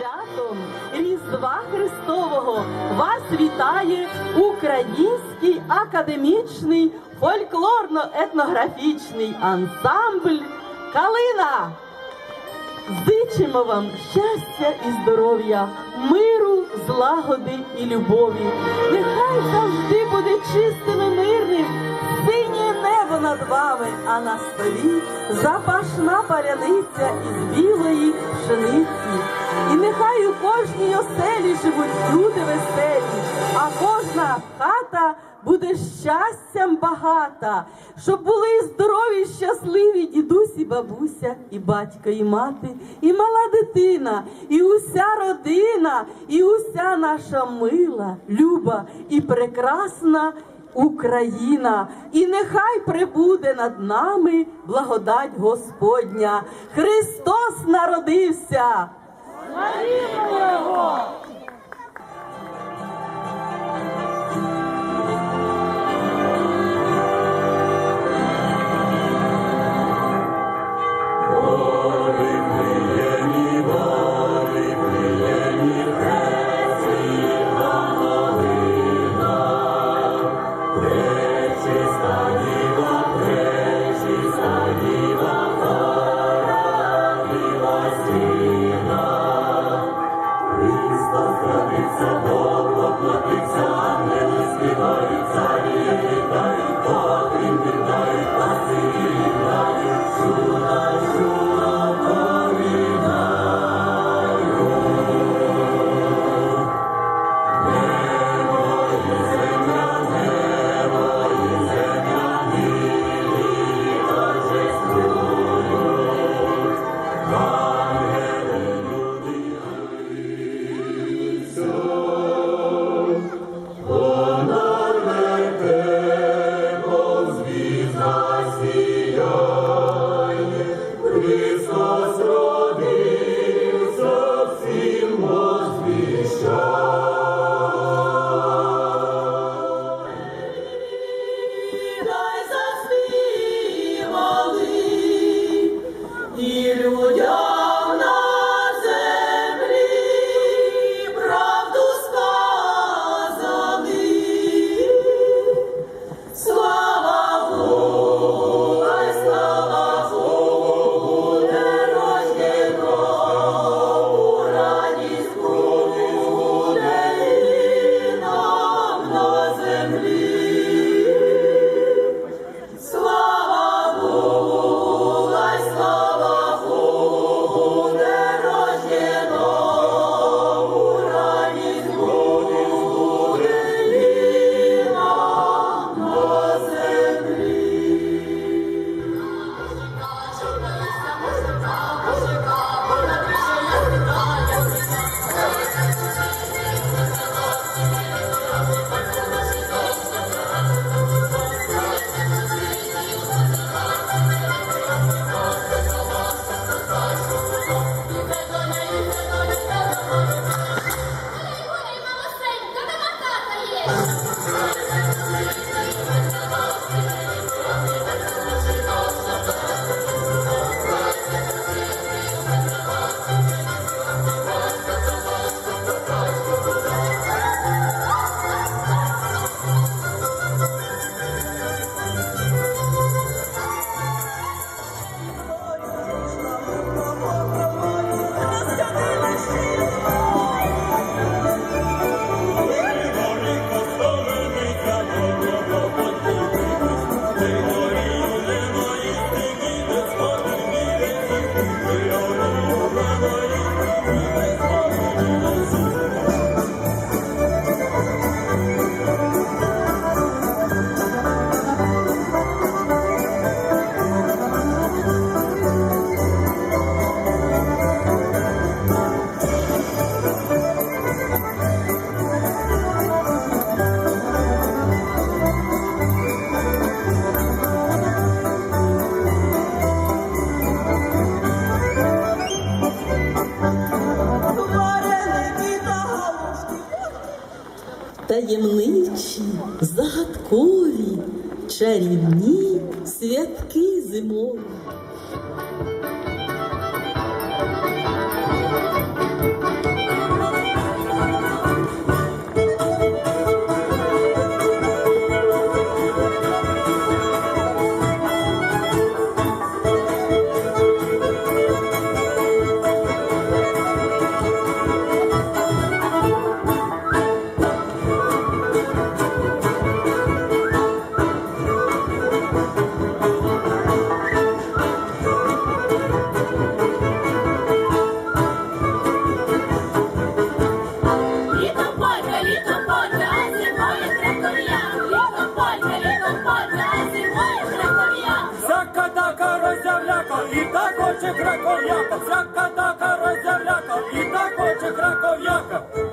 святом Різдва Христового вас вітає Український академічний фольклорно-етнографічний ансамбль Калина. Зичимо вам щастя і здоров'я, миру, злагоди і любові. Нехай завжди буде чистим і мирним синє небо над вами, а на столі запашна паляниця із білої пшениці. І нехай у кожній оселі живуть люди веселі, а кожна хата буде щастям багата, щоб були здорові, щасливі дідусь і бабуся, і батько, і мати, і мала дитина, і уся родина, і уся наша мила, люба і прекрасна Україна. І нехай прибуде над нами благодать Господня. Христос народився! Славімо Його! Таємничі, загадкові, чарівні святки зимові. і так хоче краков'яка, всяка така розявляка, і так хоче краков'яка.